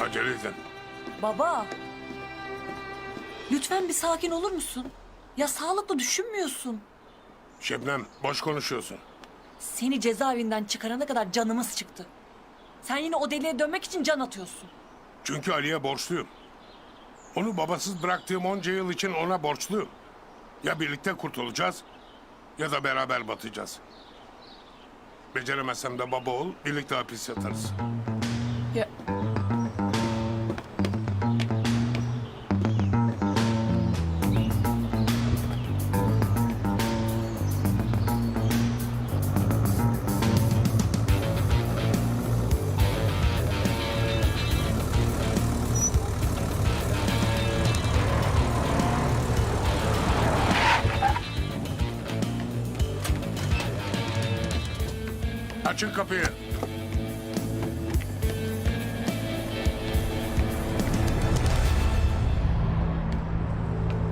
Acele edin. Baba. Lütfen bir sakin olur musun? Ya sağlıklı düşünmüyorsun. Şebnem boş konuşuyorsun. Seni cezaevinden çıkarana kadar canımız çıktı. Sen yine o deliğe dönmek için can atıyorsun. Çünkü Ali'ye borçluyum. Onu babasız bıraktığım onca yıl için ona borçluyum. Ya birlikte kurtulacağız ya da beraber batacağız. Beceremezsem de baba ol, birlikte hapis yatarız. Ya Açın kapıyı.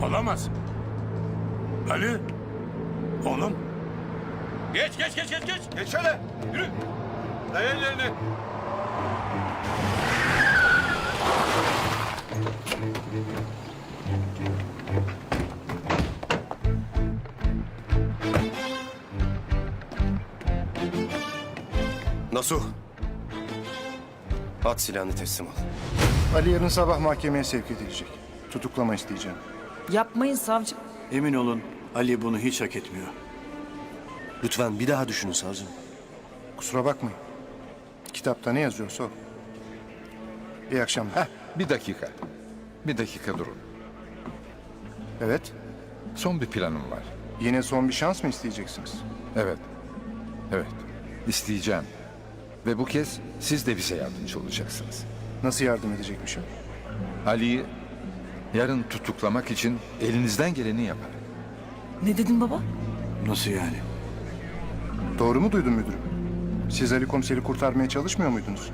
Olamaz. Ali. Oğlum. Geç geç geç geç geç. Geç şöyle. Yürü. Dayan ellerini. Nasuh. At silahını teslim ol. Ali yarın sabah mahkemeye sevk edilecek. Tutuklama isteyeceğim. yapmayın savcım. Emin olun Ali bunu hiç hak etmiyor. Lütfen bir daha düşünün savcım. Kusura bakmayın. Kitapta ne yazıyorsa o. İyi akşamlar. Heh, bir dakika. Bir dakika durun. Evet. Son bir planım var. Yine son bir şans mı isteyeceksiniz? Evet. Evet. İsteyeceğim. Ve bu kez siz de bize yardımcı olacaksınız. Nasıl yardım edecekmişim? Ali'yi yarın tutuklamak için elinizden geleni yapar. Ne dedin baba? Nasıl yani? Doğru mu duydum müdürüm? Siz Ali komiseri kurtarmaya çalışmıyor muydunuz?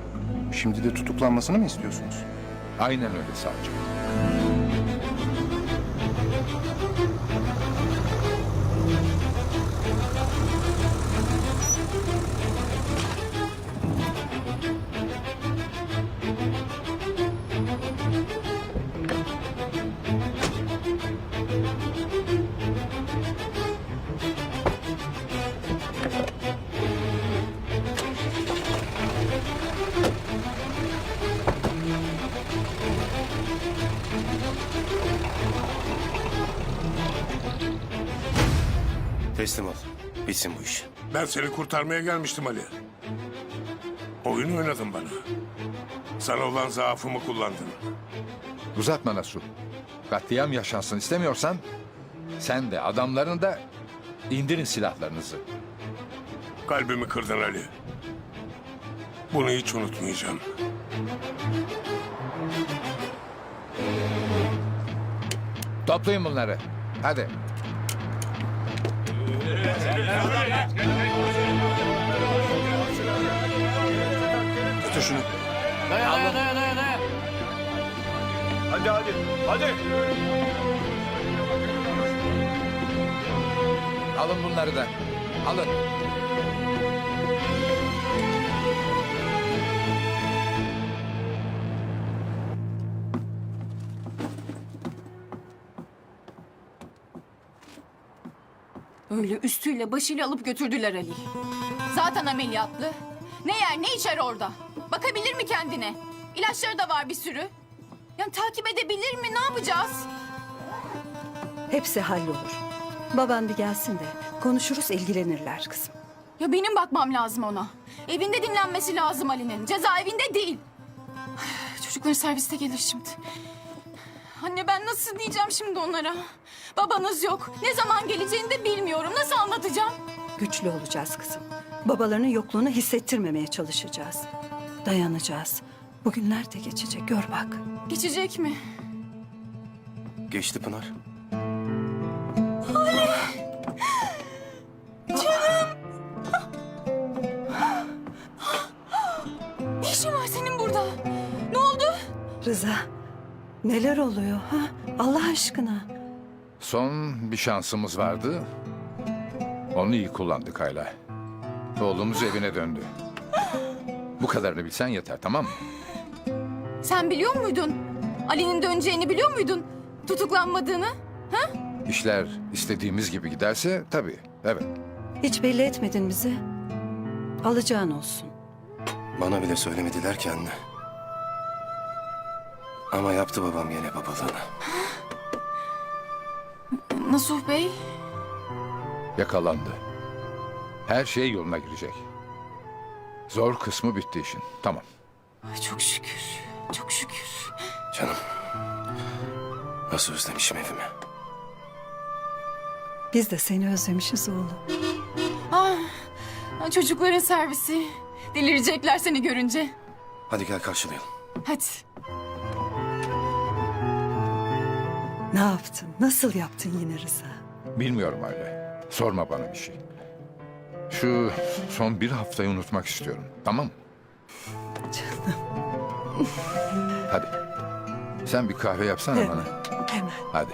Şimdi de tutuklanmasını mı istiyorsunuz? Aynen öyle savcım. Teslim ol. Bitsin bu iş. Ben seni kurtarmaya gelmiştim Ali. Oyun oynadın bana. Sana olan zaafımı kullandın. Uzatma Nasuh. Katliam yaşansın istemiyorsan sen de adamların da indirin silahlarınızı. Kalbimi kırdın Ali. Bunu hiç unutmayacağım. Toplayın bunları. Hadi. Tutun şunu. Hadi hadi. Hadi. Alın bunları da. Alın. Öyle üstüyle başıyla alıp götürdüler Ali'yi. Zaten ameliyatlı. Ne yer ne içer orada? Bakabilir mi kendine? İlaçları da var bir sürü. Yani takip edebilir mi? Ne yapacağız? Hepsi hallolur. Baban bir gelsin de konuşuruz ilgilenirler kızım. Ya benim bakmam lazım ona. Evinde dinlenmesi lazım Ali'nin. Cezaevinde değil. Çocukları serviste gelir şimdi. Anne ben nasıl diyeceğim şimdi onlara? Babanız yok. Ne zaman geleceğini de bilmiyorum. Nasıl anlatacağım? Güçlü olacağız kızım. Babalarının yokluğunu hissettirmemeye çalışacağız. Dayanacağız. Bugünler de geçecek gör bak. Geçecek mi? Geçti Pınar. Ne işin var senin burada? Ne oldu? Rıza neler oluyor ha? Allah aşkına. Son bir şansımız vardı. Onu iyi kullandık Ayla. Oğlumuz evine döndü. Bu kadarını bilsen yeter tamam mı? Sen biliyor muydun? Ali'nin döneceğini biliyor muydun? Tutuklanmadığını? İşler istediğimiz gibi giderse tabii, evet. Hiç belli etmedin bize. Alacağın olsun. Bana bile söylemediler ki anne. Ama yaptı babam yine babalığını. Nasuh Bey? Yakalandı. Her şey yoluna girecek. Zor kısmı bitti işin. Tamam. Ay, çok şükür. Çok şükür. Canım. Nasıl özlemişim evimi. Biz de seni özlemişiz oğlum. Ah, çocukların servisi. Delirecekler seni görünce. Hadi gel karşılayalım. Hadi. Ne yaptın? Nasıl yaptın yine Rıza? Bilmiyorum öyle. Sorma bana bir şey. Şu son bir haftayı unutmak istiyorum. Tamam mı? Canım. Hadi. Sen bir kahve yapsana Hemen. bana. Hemen. Hadi.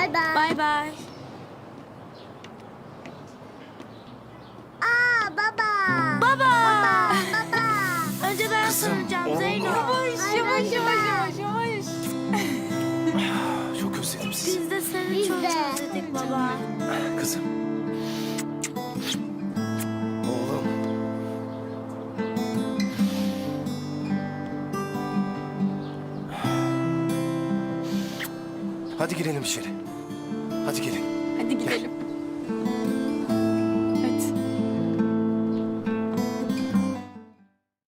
Bay bay. Bay bay. Aa baba. Baba. Baba. Önce ben soracağım Zeyno. Yavaş yavaş yavaş yavaş. Çok özledim sizi. Biz de seni çok özledik baba. Kızım. Oğlum. Hadi girelim içeri. Hadi gelin.